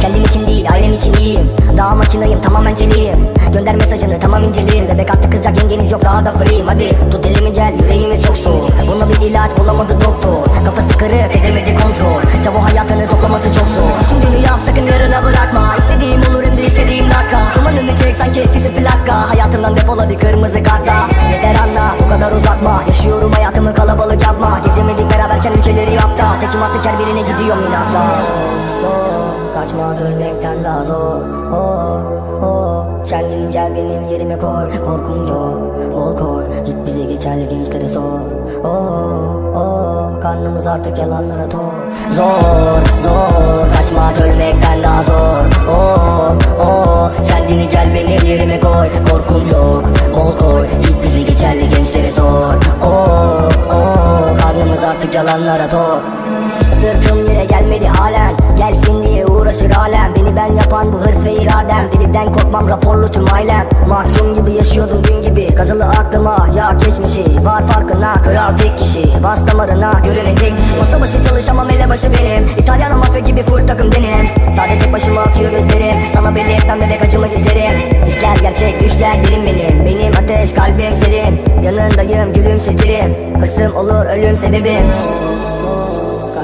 Kendim için değil ailem için iyiyim. Daha makinayım tamamen celiyim Gönder mesajını tamam inceleyim Bebek artık kızacak yengeniz yok daha da free'yim Hadi tut elimi gel yüreğimiz çok soğuk. Buna bir ilaç bulamadı doktor. Kafası kırık edemedi kontrol. Çavo hayatını toplaması çok zor. Şimdi yap sakın yarına bırakma. İstediğim olur hem de istediğim dakika. Dumanını çek sanki etkisi plaka Hayatımdan defol hadi kırmızı kartla. Yeter yapta Tekim artık her birine gidiyorum inatla Zor, Kaçmak ölmekten daha zor. Oh, oh. Kendini gel benim yerime koy. Korkum yok bol koy. Git bize geçerli gençlere sor. Oh, oh. Karnımız artık yalanlara tok Zor zor. Kaçmak ölmekten daha zor. Oh, oh. Kendini gel benim yerime koy. Korkum yok. Bol koy. Git bizi geçerli gençlere sor. Oh, oh. Karnımız artık yalanlara tok Sırtım yere gelmedi halen. Gelsin diye uğraşır alem. Beni ben yapan bu hırs ve iradem. Deliden korkmam raporlu tüm ailem. Mahkum gibi yaşıyordum dün gibi. Kazılı aklıma ya geçmişi Var farkına kral tek kişi. Bas damarına görünecek dişi Masa başı çalışamam elebaşı benim. İtalyan mafya gibi full takım benim. Sade tek başıma akıyor gözlerim. Sana belli etmem bebek acımı gizlerim Hisler gerçek düşler dilim benim. Benim ateş kalbim serin. Yanındayım gülümsetirim. Hırsım olur ölüm sebebim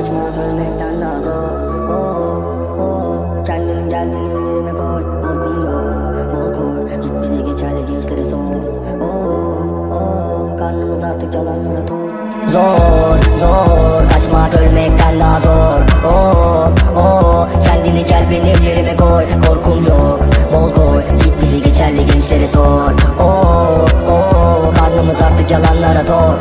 Kaçmak ölmekten daha zor oh, oh. Kendini gel benim yerime koy Korkum yok bol koy Git bize geçerli gençlere sor oh, oh. Karnımız artık yalanlara tok Zor zor Kaçmak ölmekten daha zor oh, oh. Kendini gel benim yerime koy Korkum yok bol koy Git bizi geçerli gençlere sor oh, oh. Karnımız artık yalanlara tok